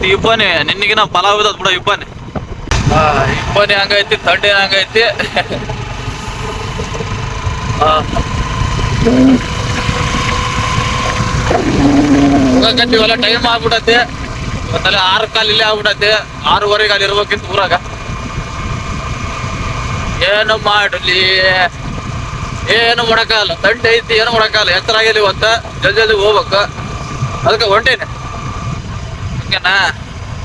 ಐತಿ ಇಬ್ಬನಿ. ನಿನ್ನಿಗಿನ ಪಲಾವ್ ಇದ್ದದ್ ಬಿಡ, ಇಬ್ಬನಿ. ಇಬ್ಬನಿ ಹಂಗೈತಿ ಥಂಡ ಹಂಗೈತಿ? ಇವೆಲ್ಲ ಟೈಮ್ ಆಗ್ಬಿಡತ್ತೆ. ಮತ್ತೆ ಆರು ಕಾಲ್ ಇಲ್ಲೇ ಆಗ್ಬಿಡತ್ತೆ. ಆರೂವರೆಗೆ ಅಲ್ಲಿ ಇರ್ಬೇಕಿತ್ತು ಊರಾಗ. ಏನು ಮಾಡಲಿ? ಏನು ಮಾಡಕ್ಕಾಗಲ್ಲ. ತಂಡ ಐತಿ, ಏನು ಮಾಡಕ್ಕಾಗಲ್ಲ. ಎತ್ತರ ಆಗಿಲ್ಲ ಇವತ್ತ. ಜಲ್ದಿ ಜಲ್ದಿ ಹೋಗ್ಬೇಕು. ಅದಕ್ಕೆ ಹೊಂಟೇನೆ ಓಕೆನಾ?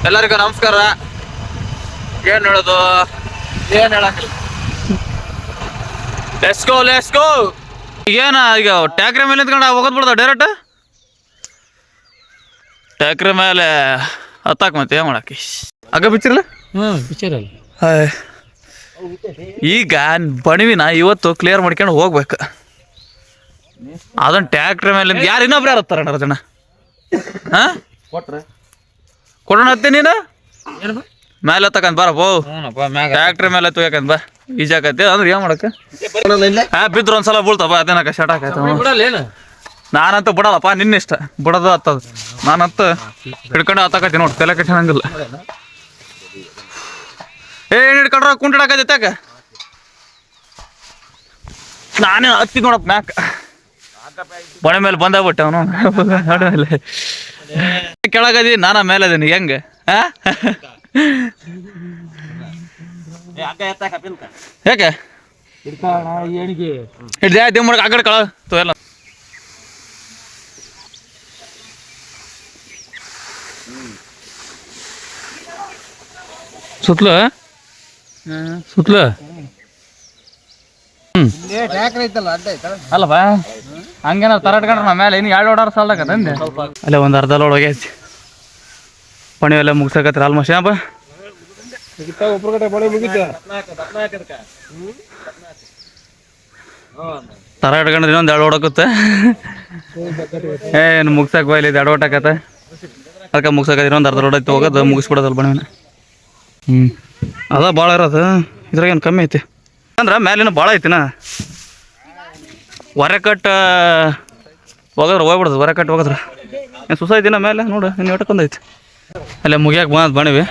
ಎಲ್ಲರಿಗೂ ನಮಸ್ಕಾರ. ಏನ್ ಹೇಳೋದು? ಏನ್ ಹೇಳಕ್ ಲೆಟ್ಸ್ ಗೋ ಲೆಟ್ಸ್ ಗೋ ಏನ ಈಗ ಟ್ಯಾಕ್ರೆ ಮೇಲೆ ನಿಂತ್ಕೊಂಡು ಹೋಗೋದ್ ಬಿಡ್ದ ಡೈರೆಕ್ಟ್ ಟ್ಯಾಕ್ರಿ ಮೇಲೆ ಹತ್ತಾಕ್ ಮತ್ತೆ ಏನ್ ಮಾಡಕ್ಕೆ ಆಗ ಬಿಚ್ಚಿರಲ್ಲ? ಹಾಂ ಪಿಕ್ಚರಲ್ಲಿ. ಈಗ ಬಣವಿನ ಇವತ್ತು ಕ್ಲಿಯರ್ ಮಾಡ್ಕೊಂಡು ಹೋಗ್ಬೇಕು. ಅದನ್ನ ಟ್ಯಾಕ್ಟ್ರ್ ಮೇಲೆ ಯಾರು ಇನ್ನೊಬ್ರು ಯಾರು ಹತ್ತಾರ ಜನ ಹಾ? ಕೊಟ್ರೆ. ಕೊಡೋಣ ಹತ್ತಿ ನೀನು? ಮೇಲೆ ಹತ್ತಕಂತ ಬಾರ ಬೋ ಟ್ಯಾಕ್ಟ್ರ್ ಮೇಲೆ ತುಯ್ಯಕಂತ ಬಾ. ಈಜಾಕತ್ತಿ ಅಂದ್ರೆ ಏನ್ ಮಾಡಕ್ಕ? ಹಾ ಬಿದ್ರು ಒಂದ್ಸಲ ಬೀಳ್ತಪ್ಪ ಅದೇನಕ ಬಿಡಲ್ಲ ಏನು? ನಾನಂತ ಬಿಡಲ್ಲಪ್ಪ ನಿನ್ನಿಷ್ಟ ಬಿಡೋದು ಹತ್ತದ. ನಾನಂತ ಹಿಡ್ಕೊಂಡು ಹತ್ತಾಕತಿ ನೋಡಿ ತಲೆ ಕಟ್ಟಂಗಿಲ್ಲ ಏನ್ ಹಿಡ್ಕೊಂಡ್ರ? ಕುಂಟಿಡಕತ್ತೈತೆ ಯಾಕ? ನಾನೇ ಹತ್ತಿ ನೋಡಪ್ಪ ಮ್ಯಾಕ. ಬಣೆ ಮೇಲೆ ಬಂದಾಗ್ಬಿಟ್ಟೆ ಅವನು. ನಡು ಮೇಲೆ ಕೆಳಗದಿ ನಾನ ಮೇಲೆ ಅದೀನಿ ಹೆಂಗ? ಆ? ಯಾಕೆ? ಹಿಡ್ದೆ ಮಾಡಕ್ ಆ ಕಡೆ ಕಳ ತೋ ಎಲ್ಲ. ಸುತ್ತಲ ಸುತ್ತಲ ಹ್ಮ್. ಅಲ್ಲಪ್ಪ. ಹಂಗೇನಾರು ತರಟ್ಕೊಂಡ್ರ ನಮ್ಮ ಮೇಲೆ ಇನ್ನು ಎರಡು ಓಡಾರ ಸಾಲ್ದಾಕತ್ತಂದೆ ಅಲ್ಲೇ ಒಂದು ಅರ್ಧ ಲೋಡ್ ಹೋಗೈತಿ ಪಣಿ ಎಲ್ಲ ಮುಗಿಸಕತ್ರ ಆಲ್ಮೋಸ್ಟ್ ಏನಪ್ಪ? ತರ ಇಟ್ಕೊಂಡ್ರೆ ಇನ್ನೊಂದು ಎರಡು ಓಡಕತ್ತೆ. ಏನು ಮುಗ್ಸಕ್ ಬೈಲಿ ಇದು ಎರಡು ಓಟಕತ್ತೆ ಅದಕ್ಕೆ ಮುಗ್ಸಕ ಇನ್ನೊಂದು ಅರ್ಧ ಲೋಡ್ ಐತಿ ಹೋಗೋದು ಮುಗಿಸ್ಬಿಡೋದಲ್ಲ ಬಣ್ಣ ಹ್ಞೂ ಅದ ಭಾಳ ಇರೋದು ಇದ್ರಾಗ ಏನು ಕಮ್ಮಿ ಐತಿ. ಅಂದ್ರೆ ಮೇಲಿನ ಭಾಳ ಐತಿನ? ಹೊರೆ ಕಟ್ ಹೋಗದ್ರ ಹೋಗ್ಬಿಡ್ದು ಹೊರೆ ಕಟ್ ಹೋಗದ್ರ. ಏನು ಸುಸೈತಿನ ಮೇಲೆ ನೋಡು ಇನ್ನು ಎಟಕೊಂದೈತಿ ಅಲ್ಲೇ ಮುಗಿಯಾಕೆ ಬಂದ ಬಣಿವಿ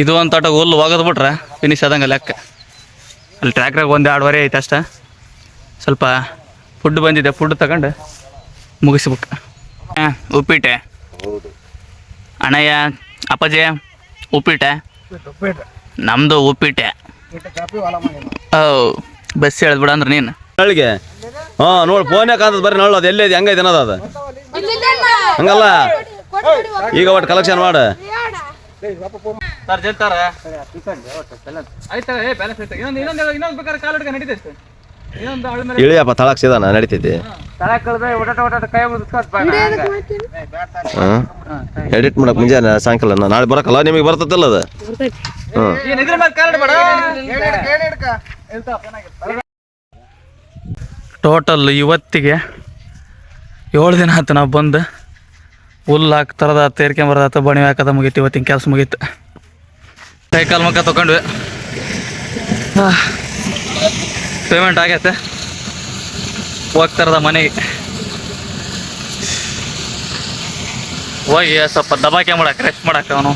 ಇದು ಒಂದು ತಟ ಹುಲ್ಲು ಒಗದು ಬಿಟ್ರೆ ಫಿನಿಶ್ ಆದಂಗೆ ಲೆಕ್ಕ. ಅಲ್ಲಿ ಟ್ರ್ಯಾಕ್ರಾಗ ಒಂದು ಎರಡುವರೆ ಐತೆ ಅಷ್ಟೇ. ಸ್ವಲ್ಪ ಫುಡ್ ಬಂದಿದೆ ಫುಡ್ ತಗೊಂಡು ಮುಗಿಸ್ಬೇಕು. ಹಾಂ ಉಪ್ಪಿಟ್ಟೆ. ಅಣ್ಣಯ್ಯ ಅಪ್ಪಾಜಿ ಉಪ್ಪಿಟ್ಟೆ. ನಮ್ಮದು ಉಪ್ಪಿಟ್ಟೆ. ಓ ಬಸ್ ಹೇಳಿದ್ಬಿಡ ಅಂದ್ರೆ ನೀನು. ನಳಿಗೆ? ಹಾ ನೋಡಿ ಫೋನ್ ಕಾಂತದ ಬರ್ರಿ ನೋಡು ಅದು ಇದೆ ಹೆಂಗೈತಿ ಅನ್ನೋದು ಅದು. ಹಂಗಲ್ಲ? ಈಗ ಒಟ್ಟು ಕಲೆಕ್ಷನ್ ಮಾಡು. ಸರ್ ಜಲ್ತಾರ? ಇಳಿಯಪ್ಪ ತಳಕ್ ಸಿದಾನ ನಡೀತೈತಿ. ತಳ ಕಳ್ದೆ ಒಟಾಟ ಒಟಾಟ ಕೈ ಮುಗಿಸ್ಕೊತ್ ಹಾಂ? ಎಡಿಟ್ ಮಾಡಕ್ ಮುಂಜಾನೆ ಸಾಯಂಕಾಲ ನಾ- ನಾಳೆ ಬರಕಲ್ಲ ನಿಮಗೆ ಬರ್ತದಲ್ಲ ಅದು. ಹ್ಞೂ ಟೋಟಲ್ ಇವತ್ತಿಗೆ ಏಳು ದಿನ ಆಯ್ತು ನಾವು ಬಂದು. ಹುಲ್ಲು ಹಾಕಿ ತರದ ತೇರ್ಕೊಂಬರದಾತ ಬಣಿ ಹಾಕದ ಮುಗೀತು, ಇವತ್ತಿನ ಕೆಲಸ ಮುಗೀತು. ಕೈ ಮುಖ ತೊಗೊಂಡ್ವಿ ಪೇಮೆಂಟ್ ಆಗೈತೆ. ಹೋಗ್ತಾರದ ಮನೆಗೆ. ಹೋಗಿ ಸ್ವಲ್ಪ ದಬಾಕೆ ಮಾಡಕ್ಕೆ ರೆಸ್ಟ್ ಮಾಡಕ್ಕೆ ಅವನು.